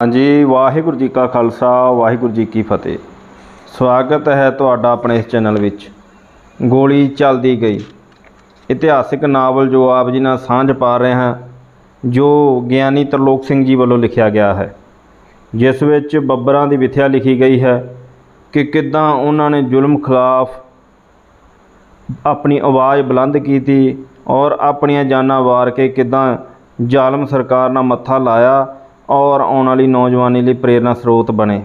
ਹਾਂਜੀ, ਵਾਹਿਗੁਰੂ ਜੀ ਕਾ ਖਾਲਸਾ, ਵਾਹਿਗੁਰੂ ਜੀ ਕੀ ਫਤਿਹ। ਸਵਾਗਤ ਹੈ ਤੁਹਾਡਾ ਆਪਣੇ ਇਸ ਚੈਨਲ ਵਿੱਚ। ਗੋਲੀ ਚੱਲਦੀ ਗਈ। ਇਤਿਹਾਸਿਕ ਨਾਵਲ ਜੋ ਆਪ ਜੀ ਨਾਲ ਸਾਂਝ ਪਾ ਰਹੇ ਹਾਂ, ਜੋ ਗਿਆਨੀ ਤਰਲੋਕ ਸਿੰਘ ਜੀ ਵੱਲੋਂ ਲਿਖਿਆ ਗਿਆ ਹੈ। ਜਿਸ ਵਿੱਚ ਬੱਬਰਾਂ ਦੀ ਵਿਥਿਆ ਲਿਖੀ ਗਈ ਹੈ ਕਿ ਕਿੱਦਾਂ ਉਹਨਾਂ ਨੇ ਜ਼ੁਲਮ ਖਿਲਾਫ ਆਪਣੀ ਆਵਾਜ਼ ਬੁਲੰਦ ਕੀਤੀ ਔਰ ਆਪਣੀਆਂ ਜਾਨਾਂ ਵਾਰ ਕੇ ਕਿੱਦਾਂ ਜ਼ਾਲਮ ਸਰਕਾਰ ਨਾਲ ਮੱਥਾ ਲਾਇਆ ਔਰ ਆਉਣ ਵਾਲੀ ਨੌਜਵਾਨੀ ਲਈ ਪ੍ਰੇਰਨਾ ਸਰੋਤ ਬਣੇ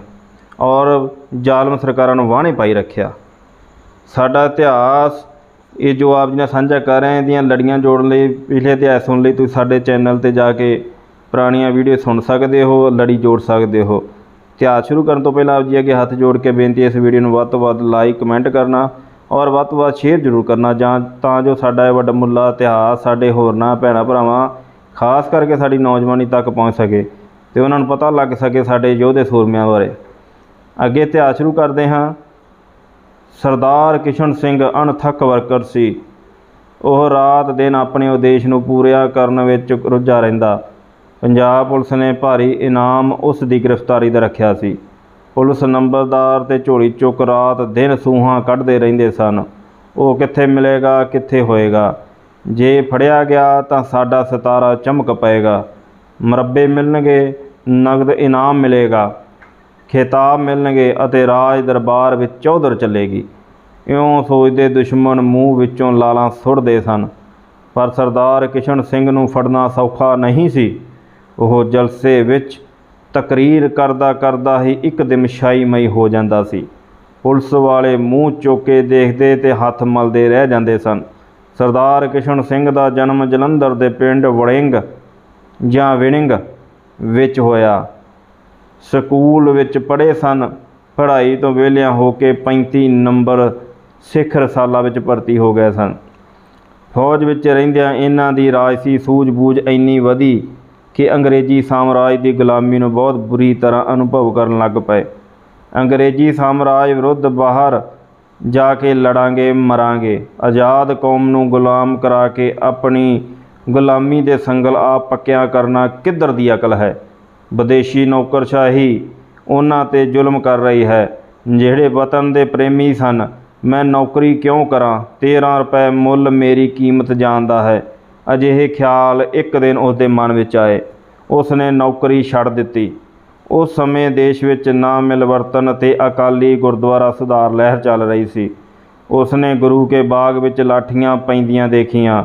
ਔਰ ਜ਼ਾਲਮ ਸਰਕਾਰਾਂ ਨੂੰ ਵਾਹਣੇ ਪਾਈ ਰੱਖਿਆ। ਸਾਡਾ ਇਤਿਹਾਸ, ਇਹ ਜੋ ਆਪ ਜੀ ਨਾਲ ਸਾਂਝਾ ਕਰ ਰਹੇ ਇਹਦੀਆਂ ਲੜੀਆਂ ਜੋੜਨ ਲਈ, ਪਿਛਲੇ ਇਤਿਹਾਸ ਸੁਣਨ ਲਈ ਤੁਸੀਂ ਸਾਡੇ ਚੈਨਲ ਤੇ ਜਾ ਕੇ ਪੁਰਾਣੀਆਂ ਵੀਡੀਓ ਸੁਣ ਸਕਦੇ ਹੋ, ਲੜੀ ਜੋੜ ਸਕਦੇ ਹੋ। ਇਤਿਹਾਸ ਸ਼ੁਰੂ ਕਰਨ ਤੋਂ ਪਹਿਲਾਂ ਆਪ ਜੀ ਅੱਗੇ ਹੱਥ ਜੋੜ ਕੇ ਬੇਨਤੀ ਹੈ ਇਸ ਵੀਡੀਓ ਨੂੰ ਵੱਧ ਤੋਂ ਵੱਧ ਲਾਈਕ ਕਮੈਂਟ ਕਰਨਾ ਔਰ ਵੱਧ ਤੋਂ ਵੱਧ ਸ਼ੇਅਰ ਜ਼ਰੂਰ ਕਰਨਾ ਜਾਂ ਤਾਂ ਜੋ ਸਾਡਾ ਇਹ ਵੱਡਾ ਮੁੱਲਾ ਇਤਿਹਾਸ, ਸਾਡੇ ਹੋਰਨਾਂ ਭੈਣਾਂ ਭਰਾਵਾਂ ਖਾਸ ਕਰਕੇ ਸਾਡੀ ਨੌਜਵਾਨੀ ਤੱਕ ਪਹੁੰਚ ਸਕੇ। ਤੇ ਉਹਨਾਂ ਨੂੰ ਪਤਾ ਲੱਗ ਸਕੇ ਸਾਡੇ ਯੋਧੇ ਸੂਰਮਿਆਂ ਬਾਰੇ। ਅੱਗੇ ਇਤਿਹਾਸ ਸ਼ੁਰੂ ਕਰਦੇ ਹਾਂ। ਸਰਦਾਰ ਕਿਸ਼ਨ ਸਿੰਘ ਅਣਥੱਕ ਵਰਕਰ ਸੀ। ਉਹ ਰਾਤ ਦਿਨ ਆਪਣੇ ਉਦੇਸ਼ ਨੂੰ ਪੂਰਾ ਕਰਨ ਵਿੱਚ ਰੁੱਝਾ ਰਹਿੰਦਾ। ਪੰਜਾਬ ਪੁਲਿਸ ਨੇ ਭਾਰੀ ਇਨਾਮ ਉਸ ਦੀ ਗ੍ਰਿਫਤਾਰੀ ਦਾ ਰੱਖਿਆ ਸੀ। ਪੁਲਿਸ ਨੰਬਰਦਾਰ ਤੇ ਝੋਲੀ ਚੁੱਕ ਰਾਤ ਦਿਨ ਸੂਹਾਂ ਕੱਢਦੇ ਰਹਿੰਦੇ ਸਨ। ਉਹ ਕਿੱਥੇ ਮਿਲੇਗਾ, ਕਿੱਥੇ ਹੋਏਗਾ? ਜੇ ਫੜਿਆ ਗਿਆ ਤਾਂ ਸਾਡਾ ਸਿਤਾਰਾ ਚਮਕ ਪਏਗਾ। ਮਰੱਬੇ ਮਿਲਣਗੇ। ਨਗਦ ਇਨਾਮ ਮਿਲੇਗਾ। ਖਿਤਾਬ ਮਿਲਣਗੇ ਅਤੇ ਰਾਜ ਦਰਬਾਰ ਵਿੱਚ ਚੌਧਰ ਚੱਲੇਗੀ। ਇਉਂ ਸੋਚਦੇ ਦੁਸ਼ਮਣ ਮੂੰਹ ਵਿੱਚੋਂ ਲਾਲਾਂ ਸੁੱਟਦੇ ਸਨ। ਪਰ ਸਰਦਾਰ ਕਿਸ਼ਨ ਸਿੰਘ ਨੂੰ ਫੜਨਾ ਸੌਖਾ ਨਹੀਂ ਸੀ। ਉਹ ਜਲਸੇ ਵਿੱਚ ਤਕਰੀਰ ਕਰਦਾ ਕਰਦਾ ਹੀ ਇੱਕ ਦਿਨ ਸ਼ਾਈਮਈ ਹੋ ਜਾਂਦਾ ਸੀ। ਪੁਲਿਸ ਵਾਲੇ ਮੂੰਹ ਚੋਕੇ ਦੇਖਦੇ ਤੇ ਹੱਥ ਮਲਦੇ ਰਹਿ ਜਾਂਦੇ ਸਨ। ਸਰਦਾਰ ਕਿਸ਼ਨ ਸਿੰਘ ਦਾ ਜਨਮ ਜਲੰਧਰ ਦੇ ਪਿੰਡ ਵੜਿੰਗ ਜਾਂ ਵਿਣਿੰਗ ਵਿੱਚ ਹੋਇਆ। ਸਕੂਲ ਵਿੱਚ ਪੜ੍ਹੇ ਸਨ। ਪੜ੍ਹਾਈ ਤੋਂ ਵਿਹਲਿਆਂ ਹੋ ਕੇ 35 ਨੰਬਰ ਸਿੱਖ ਰਸਾਲਾ ਵਿੱਚ ਭਰਤੀ ਹੋ ਗਏ ਸਨ। ਫੌਜ ਵਿੱਚ ਰਹਿੰਦਿਆਂ ਇਹਨਾਂ ਦੀ ਰਾਜਸੀ ਸੂਝ-ਬੂਝ ਇੰਨੀ ਵਧੀ ਕਿ ਅੰਗਰੇਜ਼ੀ ਸਾਮਰਾਜ ਦੀ ਗੁਲਾਮੀ ਨੂੰ ਬਹੁਤ ਬੁਰੀ ਤਰ੍ਹਾਂ ਅਨੁਭਵ ਕਰਨ ਲੱਗ ਪਏ। ਅੰਗਰੇਜ਼ੀ ਸਾਮਰਾਜ ਵਿਰੁੱਧ ਬਾਹਰ ਜਾ ਕੇ ਲੜਾਂਗੇ, ਮਰਾਂਗੇ। ਆਜ਼ਾਦ ਕੌਮ ਨੂੰ ਗੁਲਾਮ ਕਰਾ ਕੇ ਆਪਣੀ ਗੁਲਾਮੀ ਦੇ ਸੰਗਲ ਆਪ ਪੱਕਿਆ ਕਰਨਾ ਕਿੱਧਰ ਦੀ ਅਕਲ ਹੈ? ਵਿਦੇਸ਼ੀ ਨੌਕਰਸ਼ਾਹੀ ਉਹਨਾਂ ਤੇ ਜ਼ੁਲਮ ਕਰ ਰਹੀ ਹੈ। ਜਿਹੜੇ ਵਤਨ ਦੇ ਪ੍ਰੇਮੀ ਸਨ, ਮੈਂ ਨੌਕਰੀ ਕਿਉਂ ਕਰਾਂ? 13 ਰੁਪਏ ਮੁੱਲ ਮੇਰੀ ਕੀਮਤ ਜਾਣਦਾ ਹੈ। ਅਜਿਹੇ ਖਿਆਲ ਇੱਕ ਦਿਨ ਉਸ ਦੇ ਮਨ ਵਿੱਚ ਆਏ। ਉਸ ਨੇ ਨੌਕਰੀ ਛੱਡ ਦਿੱਤੀ। ਉਸ ਸਮੇਂ ਦੇਸ਼ ਵਿੱਚ ਨਾ ਮਿਲਵਰਤਨ ਤੇ ਅਕਾਲੀ ਗੁਰਦੁਆਰਾ ਸੁਧਾਰ ਲਹਿਰ ਚੱਲ ਰਹੀ ਸੀ। ਉਸ ਨੇ ਗੁਰੂ ਕੇ ਬਾਗ ਵਿੱਚ ਲਾਠੀਆਂ ਪੈਂਦੀਆਂ ਦੇਖੀਆਂ।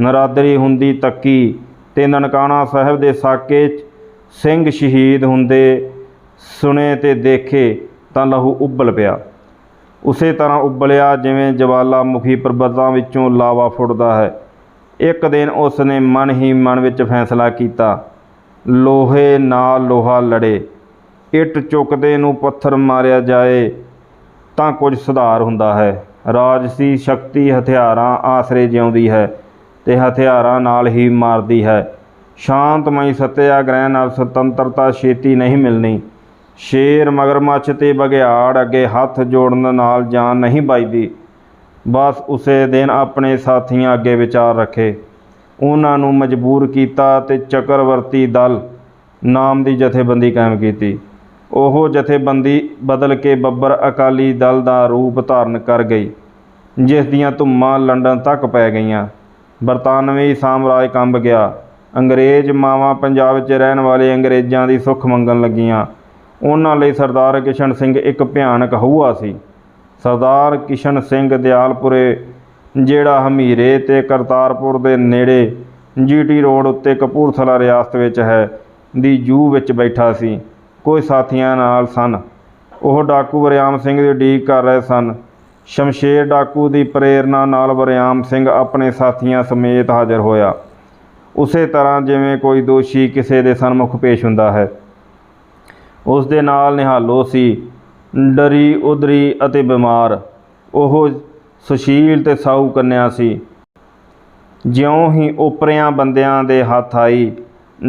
ਨਰਾਦਰੀ ਹੁੰਦੀ ਤੱਕੀ ਤੇ ਨਨਕਾਣਾ ਸਾਹਿਬ ਦੇ ਸਾਕੇ ਸਿੰਘ ਸ਼ਹੀਦ ਹੁੰਦੇ ਸੁਣੇ ਤੇ ਦੇਖੇ ਤਾਂ ਲਹੂ ਉਬਲ ਪਿਆ। ਉਸੇ ਤਰ੍ਹਾਂ ਉਬਲਿਆ ਜਿਵੇਂ ਜਵਾਲਾਮੁਖੀ ਪਰਬਤਾਂ ਵਿੱਚੋਂ ਲਾਵਾ ਫੁੱਟਦਾ ਹੈ। ਇੱਕ ਦਿਨ ਉਸ ਨੇ ਮਨ ਹੀ ਮਨ ਵਿੱਚ ਫੈਸਲਾ ਕੀਤਾ। ਲੋਹੇ ਨਾਲ ਲੋਹਾ ਲੜੇ। ਇੱਟ ਚੁੱਕਦੇ ਨੂੰ ਪੱਥਰ ਮਾਰਿਆ ਜਾਏ ਤਾਂ ਕੁਝ ਸੁਧਾਰ ਹੁੰਦਾ ਹੈ। ਰਾਜਸੀ ਸ਼ਕਤੀ ਹਥਿਆਰਾਂ ਆਸਰੇ ਜਿਉਂਦੀ ਹੈ। ਤੇ ਹਥਿਆਰਾਂ ਨਾਲ ਹੀ ਮਾਰਦੀ ਹੈ। ਸ਼ਾਂਤਮਈ ਸੱਤਿਆਗ੍ਰਹਿ ਨਾਲ ਸੁਤੰਤਰਤਾ ਛੇਤੀ ਨਹੀਂ ਮਿਲਣੀ। ਸ਼ੇਰ ਮਗਰਮੱਛ ਤੇ ਬਘਿਆੜ ਅੱਗੇ ਹੱਥ ਜੋੜਨ ਨਾਲ ਜਾਨ ਨਹੀਂ ਬਚਦੀ ਬਸ ਉਸੇ ਦਿਨ ਆਪਣੇ ਸਾਥੀਆਂ ਅੱਗੇ ਵਿਚਾਰ ਰੱਖੇ। ਉਹਨਾਂ ਨੂੰ ਮਜਬੂਰ ਕੀਤਾ ਤੇ ਚੱਕਰਵਰਤੀ ਦਲ ਨਾਮ ਦੀ ਜਥੇਬੰਦੀ ਕਾਇਮ ਕੀਤੀ। ਉਹ ਜਥੇਬੰਦੀ ਬਦਲ ਕੇ ਬੱਬਰ ਅਕਾਲੀ ਦਲ ਦਾ ਰੂਪ ਧਾਰਨ ਕਰ ਗਈ, ਜਿਸ ਦੀਆਂ ਧੁੰਮਾਂ ਲੰਡਨ ਤੱਕ ਪੈ ਗਈਆਂ। ਬਰਤਾਨਵੀ ਸਾਮਰਾਜ ਕੰਬ ਗਿਆ। ਅੰਗਰੇਜ਼ ਮਾਵਾਂ ਪੰਜਾਬ 'ਚ ਰਹਿਣ ਵਾਲੇ ਅੰਗਰੇਜ਼ਾਂ ਦੀ ਸੁੱਖ ਮੰਗਣ ਲੱਗੀਆਂ। ਉਹਨਾਂ ਲਈ ਸਰਦਾਰ ਕਿਸ਼ਨ ਸਿੰਘ ਇੱਕ ਭਿਆਨਕ ਹਊਆ ਸੀ। ਸਰਦਾਰ ਕਿਸ਼ਨ ਸਿੰਘ ਦਿਆਲਪੁਰੇ, ਜਿਹੜਾ ਹਮੀਰੇ ਤੇ ਕਰਤਾਰਪੁਰ ਦੇ ਨੇੜੇ ਜੀਟੀ ਰੋਡ ਉੱਤੇ ਕਪੂਰਥਲਾ ਰਿਆਸਤ ਵਿੱਚ ਹੈ, ਦੀ ਜੂ ਵਿੱਚ ਬੈਠਾ ਸੀ। ਕੋਈ ਸਾਥੀਆਂ ਨਾਲ ਸਨ। ਉਹ ਡਾਕੂ ਵਰਿਆਮ ਸਿੰਘ ਦੀ ਉਡੀਕ ਕਰ ਰਹੇ ਸਨ। ਸ਼ਮਸ਼ੇਰ ਡਾਕੂ ਦੀ ਪ੍ਰੇਰਣਾ ਨਾਲ ਵਰਿਆਮ ਸਿੰਘ ਆਪਣੇ ਸਾਥੀਆਂ ਸਮੇਤ ਹਾਜ਼ਰ ਹੋਇਆ। ਉਸੇ ਤਰ੍ਹਾਂ ਜਿਵੇਂ ਕੋਈ ਦੋਸ਼ੀ ਕਿਸੇ ਦੇ ਸਨਮੁਖ ਪੇਸ਼ ਹੁੰਦਾ ਹੈ। ਉਸ ਦੇ ਨਾਲ ਨਿਹਾਲੋ ਸੀ, ਡਰੀ ਉਦਰੀ ਅਤੇ ਬਿਮਾਰ। ਉਹ ਸੁਸ਼ੀਲ ਤੇ ਸਾਊ ਕੰਨਿਆ ਸੀ। ਜਿਉਂ ਹੀ ਓਪਰਿਆਂ ਬੰਦਿਆਂ ਦੇ ਹੱਥ ਆਈ,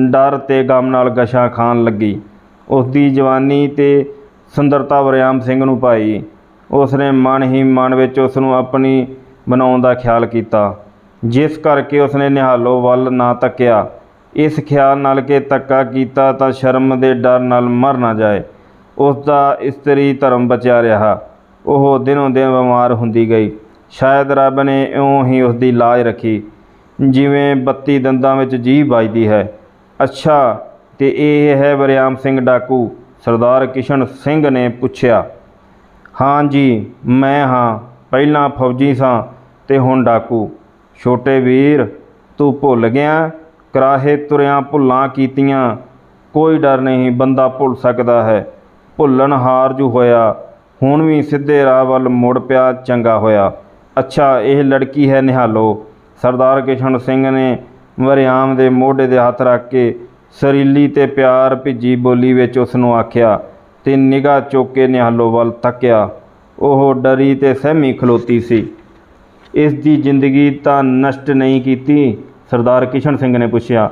ਡਰ ਤੇ ਗਮ ਨਾਲ ਗਸ਼ਾ ਖਾਣ ਲੱਗੀ। ਉਸ ਦੀ ਜਵਾਨੀ ਤੇ ਸੁੰਦਰਤਾ ਵਰਿਆਮ ਸਿੰਘ ਨੂੰ ਪਾਈ। ਉਸ ਨੇ ਮਨ ਹੀ ਮਨ ਵਿੱਚ ਉਸ ਨੂੰ ਆਪਣੀ ਬਣਾਉਣ ਦਾ ਖਿਆਲ ਕੀਤਾ। ਜਿਸ ਕਰਕੇ ਉਸ ਨੇ ਨਿਹਾਲੋ ਵੱਲ ਨਾ ਤੱਕਿਆ। ਇਸ ਖਿਆਲ ਨਾਲ ਕਿ ਧੱਕਾ ਕੀਤਾ ਤਾਂ ਸ਼ਰਮ ਦੇ ਡਰ ਨਾਲ ਮਰ ਨਾ ਜਾਏ। ਉਸ ਦਾ ਇਸਤਰੀ ਧਰਮ ਬਚਿਆ ਰਿਹਾ। ਉਹ ਦਿਨੋਂ ਦਿਨ ਬਿਮਾਰ ਹੁੰਦੀ ਗਈ। ਸ਼ਾਇਦ ਰੱਬ ਨੇ ਇਉਂ ਹੀ ਉਸ ਦੀ ਲਾਜ ਰੱਖੀ, ਜਿਵੇਂ ਬੱਤੀ ਦੰਦਾਂ ਵਿੱਚ ਜੀਭ ਵੱਜਦੀ ਹੈ। ਅੱਛਾ, ਤੇ ਇਹ ਹੈ ਵਰਿਆਮ ਸਿੰਘ ਡਾਕੂ। ਸਰਦਾਰ ਕਿਸ਼ਨ ਸਿੰਘ ਨੇ ਪੁੱਛਿਆ ਹਾਂ ਜੀ, ਮੈਂ ਹਾਂ, ਪਹਿਲਾਂ ਫੌਜੀ ਸਾਂ ਤੇ ਹੁਣ ਡਾਕੂ। ਛੋਟੇ ਵੀਰ, ਤੂੰ ਭੁੱਲ ਗਿਆ? ਕਰਾਹੇ ਤੁਰਿਆਂ ਭੁੱਲਾਂ ਕੀਤੀਆਂ। ਕੋਈ ਡਰ ਨਹੀਂ, ਬੰਦਾ ਭੁੱਲ ਸਕਦਾ ਹੈ। ਭੁੱਲਣ ਹਾਰ ਜੂ ਹੋਇਆ। ਹੁਣ ਵੀ ਸਿੱਧੇ ਰਾਹ ਵੱਲ ਮੁੜ ਪਿਆ ਚੰਗਾ ਹੋਇਆ। ਅੱਛਾ, ਇਹ ਲੜਕੀ ਹੈ ਨਿਹਾਲੋ। ਸਰਦਾਰ ਕਿਸ਼ਨ ਸਿੰਘ ਨੇ ਵਰਿਆਮ ਦੇ ਮੋਢੇ ਦੇ ਹੱਥ ਰੱਖ ਕੇ ਸਰੀਲੀ ਤੇ ਪਿਆਰ ਭਿੱਜੀ ਬੋਲੀ ਵਿੱਚ ਉਸ ਨੂੰ ਆਖਿਆ ਤੇ ਨਿਗਾਹ ਚੁੱਕ ਕੇ ਨਿਹਾਲੋ ਵੱਲ ਤੱਕਿਆ। ਉਹ ਡਰੀ ਤੇ ਸਹਿਮੀ ਖਲੋਤੀ ਸੀ। ਇਸ ਦੀ ਜ਼ਿੰਦਗੀ ਤਾਂ ਨਸ਼ਟ ਨਹੀਂ ਕੀਤੀ, ਸਰਦਾਰ ਕਿਸ਼ਨ ਸਿੰਘ ਨੇ ਪੁੱਛਿਆ।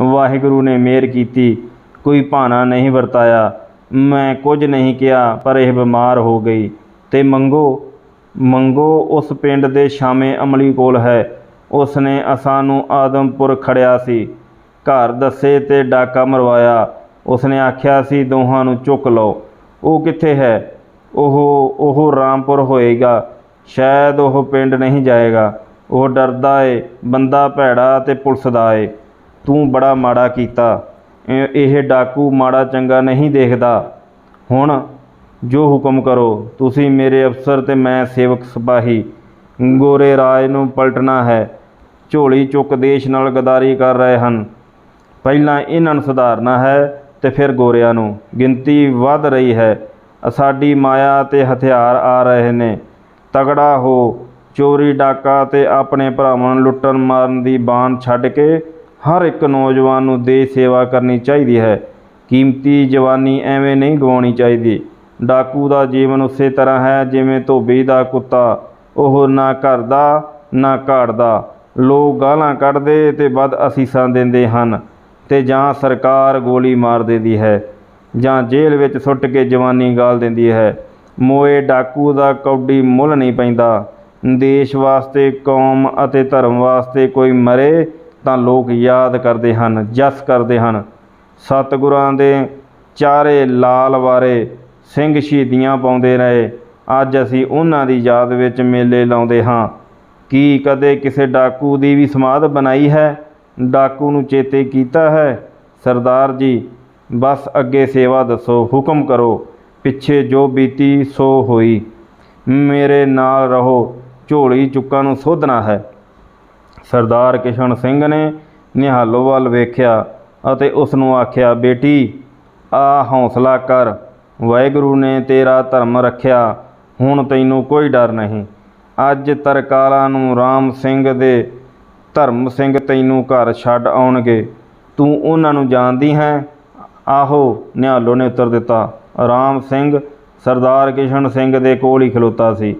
ਵਾਹਿਗੁਰੂ ਨੇ ਮਿਹਰ ਕੀਤੀ, ਕੋਈ ਭਾਣਾ ਨਹੀਂ ਵਰਤਾਇਆ। ਮੈਂ ਕੁਝ ਨਹੀਂ ਕਿਹਾ, ਪਰ ਇਹ ਬਿਮਾਰ ਹੋ ਗਈ। ਤੇ ਮੰਗੋ ਮੰਗੋ ਉਸ ਪਿੰਡ ਦੇ ਸ਼ਾਮੇ ਅਮਲੀ ਕੋਲ ਹੈ। ਉਸ ਨੇ ਅਸਾਂ ਨੂੰ ਆਦਮਪੁਰ ਖੜਿਆ ਸੀ। ਘਰ ਦੱਸੇ ਤੇ ਡਾਕਾ ਮਰਵਾਇਆ। ਉਸਨੇ ਆਖਿਆ ਸੀ, ਦੋਹਾਂ ਨੂੰ ਚੁੱਕ ਲਓ। ਉਹ ਕਿੱਥੇ ਹੈ? ਉਹ ਉਹ ਰਾਮਪੁਰ ਹੋਏਗਾ। ਸ਼ਾਇਦ ਉਹ ਪਿੰਡ ਨਹੀਂ ਜਾਏਗਾ। ਉਹ ਡਰਦਾ ਏ, ਬੰਦਾ ਭੈੜਾ ਤੇ ਪੁਲਿਸ ਦਾ ਏ। ਤੂੰ ਬੜਾ ਮਾੜਾ ਕੀਤਾ। ਇਹ- ਇਹ ਡਾਕੂ ਮਾੜਾ ਚੰਗਾ ਨਹੀਂ ਦੇਖਦਾ। ਹੁਣ ਜੋ ਹੁਕਮ ਕਰੋ, ਤੁਸੀਂ ਮੇਰੇ ਅਫਸਰ ਤੇ ਮੈਂ ਸੇਵਕ ਸਿਪਾਹੀ। ਗੋਰੇ ਰਾਜ ਨੂੰ ਪਲਟਣਾ ਹੈ। ਝੋਲੀ ਚੁੱਕ ਦੇਸ਼ ਨਾਲ ਗਦਾਰੀ ਕਰ ਰਹੇ ਹਨ। ਪਹਿਲਾਂ ਇਹਨਾਂ ਨੂੰ ਸੁਧਾਰਨਾ ਹੈ। ਤੇ ਫਿਰ ਗੋਰਿਆਂ ਨੂੰ, ਗਿਣਤੀ ਵੱਧ ਰਹੀ ਹੈ। ਸਾਡੀ ਮਾਇਆ ਤੇ ਹਥਿਆਰ ਆ ਰਹੇ ਨੇ। ਤਗੜਾ ਹੋ, ਚੋਰੀ ਡਾਕਾ ਤੇ ਆਪਣੇ ਭਰਾਵਾਂ ਨੂੰ ਲੁੱਟਣ ਮਾਰਨ ਦੀ ਬਾਣ ਛੱਡ ਕੇ ਹਰ ਇੱਕ ਨੌਜਵਾਨ ਨੂੰ ਦੇਸ਼ ਸੇਵਾ ਕਰਨੀ ਚਾਹੀਦੀ ਹੈ। ਕੀਮਤੀ ਜਵਾਨੀ ਐਵੇਂ ਨਹੀਂ ਗਵਾਉਣੀ ਚਾਹੀਦੀ। ਡਾਕੂ ਦਾ ਜੀਵਨ ਉਸੇ ਤਰ੍ਹਾਂ ਹੈ ਜਿਵੇਂ ਧੋਬੀ ਦਾ ਕੁੱਤਾ। ਉਹ ਨਾ ਘਰ ਦਾ, ਨਾ ਘਾੜ ਦਾ। ਲੋਕ ਗਾਲਾਂ ਕੱਢਦੇ ਤੇ ਵੱਧ ਅਸੀਸਾਂ ਦਿੰਦੇ ਹਨ। ਤੇ ਜਾਂ ਸਰਕਾਰ ਗੋਲੀ ਮਾਰ ਦਿੰਦੀ ਹੈ ਜਾਂ ਜੇਲ੍ਹ ਵਿੱਚ ਸੁੱਟ ਕੇ ਜਵਾਨੀ ਗਾਲ ਦਿੰਦੀ ਹੈ। ਮੋਏ ਡਾਕੂ ਦਾ ਕੌਡੀ ਮੁੱਲ ਨਹੀਂ ਪੈਂਦਾ। ਦੇਸ਼ ਵਾਸਤੇ, ਕੌਮ ਅਤੇ ਧਰਮ ਵਾਸਤੇ ਕੋਈ ਮਰੇ ਤਾਂ ਲੋਕ ਯਾਦ ਕਰਦੇ ਹਨ, ਜਸ ਕਰਦੇ ਹਨ। ਸਤਿਗੁਰਾਂ ਦੇ ਚਾਰੇ ਲਾਲ ਵਾਰੇ ਸਿੰਘ ਸ਼ਹੀਦੀਆਂ ਪਾਉਂਦੇ ਰਹੇ। ਅੱਜ ਅਸੀਂ ਉਹਨਾਂ ਦੀ ਯਾਦ ਵਿੱਚ ਮੇਲੇ ਲਾਉਂਦੇ ਹਾਂ। ਕੀ ਕਦੇ ਕਿਸੇ ਡਾਕੂ ਦੀ ਵੀ ਸਮਾਧ ਬਣਾਈ ਹੈ? ਡਾਕੂ ਨੂੰ ਚੇਤੇ ਕੀਤਾ ਹੈ। ਸਰਦਾਰ ਜੀ, ਬਸ ਅੱਗੇ ਸੇਵਾ ਦੱਸੋ, ਹੁਕਮ ਕਰੋ। ਪਿੱਛੇ ਜੋ ਬੀਤੀ, ਸੋ ਹੋਈ। ਮੇਰੇ ਨਾਲ ਰਹੋ, ਝੋਲੀ ਚੁੱਕਾਂ ਨੂੰ ਸੋਧਣਾ ਹੈ। ਸਰਦਾਰ ਕਿਸ਼ਨ ਸਿੰਘ ਨੇ ਨਿਹਾਲੋ ਵੱਲ ਵੇਖਿਆ ਅਤੇ ਉਸ ਨੂੰ ਆਖਿਆ, ਬੇਟੀ, ਆ ਹੌਸਲਾ ਕਰ। ਵਾਹਿਗੁਰੂ ਨੇ ਤੇਰਾ ਧਰਮ ਰੱਖਿਆ। ਹੁਣ ਤੈਨੂੰ ਕੋਈ ਡਰ ਨਹੀਂ। ਅੱਜ ਤਰਕਾਲਾਂ ਨੂੰ ਰਾਮ ਸਿੰਘ ਦੇ ਧਰਮ ਸਿੰਘ ਤੈਨੂੰ ਘਰ ਛੱਡ ਆਉਣਗੇ। ਤੂੰ ਉਹਨਾਂ ਨੂੰ ਜਾਣਦੀ ਹੈ। ਆਹੋ, ਨਿਹਾਲੋ ਨੇ ਉੱਤਰ ਦਿੱਤਾ। ਰਾਮ ਸਿੰਘ, ਸਰਦਾਰ ਕਿਸ਼ਨ ਸਿੰਘ ਦੇ ਕੋਲ ਹੀ ਖਲੋਤਾ ਸੀ।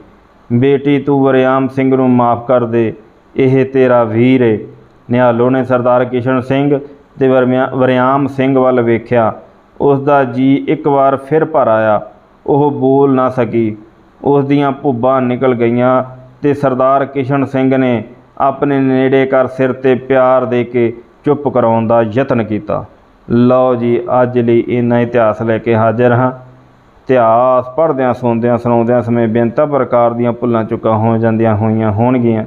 ਬੇਟੀ, ਤੂੰ ਵਰਿਆਮ ਸਿੰਘ ਨੂੰ ਮਾਫ ਕਰ ਦੇ। ਇਹ ਤੇਰਾ ਵੀਰ ਏ। ਨਿਹਾਲੋ ਨੇ ਸਰਦਾਰ ਕਿਸ਼ਨ ਸਿੰਘ ਤੇ ਵਰਮਿਆ- ਵਰਿਆਮ ਸਿੰਘ ਵੱਲ ਵੇਖਿਆ। ਉਸ ਦਾ ਜੀ ਇੱਕ ਵਾਰ ਫਿਰ ਭਰ ਆਇਆ। ਉਹ ਬੋਲ ਨਾ ਸਕੀ। ਉਸ ਦੀਆਂ ਭੁੱਬਾਂ ਨਿਕਲ ਗਈਆਂ ਤੇ ਸਰਦਾਰ ਕਿਸ਼ਨ ਸਿੰਘ ਨੇ ਆਪਣੇ ਨੇੜੇ ਕਰ ਸਿਰ ਤੇ ਪਿਆਰ ਦੇ ਕੇ ਚੁੱਪ ਕਰਾਉਣ ਦਾ ਯਤਨ ਕੀਤਾ। ਲਓ ਜੀ, ਅੱਜ ਲਈ ਇੰਨਾ ਇਤਿਹਾਸ ਲੈ ਕੇ ਹਾਜ਼ਰ ਹਾਂ। ਇਤਿਹਾਸ ਪੜ੍ਹਦਿਆਂ, ਸੁਣਦਿਆਂ, ਸੁਣਾਉਂਦਿਆਂ ਸਮੇਂ ਬੇਨਤਾ ਪ੍ਰਕਾਰ ਦੀਆਂ ਭੁੱਲਾਂ ਚੁੱਕਾ ਹੋ ਜਾਂਦੀਆਂ ਹੋਈਆਂ ਹੋਣਗੀਆਂ।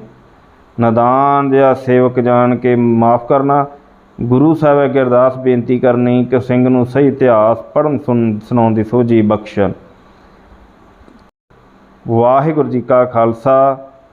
ਨਦਾਨ ਜਿਹਾ ਸੇਵਕ ਜਾਣ ਕੇ ਮਾਫ ਕਰਨਾ, ਗੁਰੂ ਸਾਹਿਬ ਅੱਗੇ ਅਰਦਾਸ ਬੇਨਤੀ ਕਰਨੀ ਕਿ ਸਿੰਘ ਨੂੰ ਸਹੀ ਇਤਿਹਾਸ ਪੜ੍ਹਨ, ਸੁਣ, ਸੁਣਾਉਣ ਦੀ ਸੋਝੀ ਬਖਸ਼ਣ। ਵਾਹਿਗੁਰੂ ਜੀ ਕਾ ਖਾਲਸਾ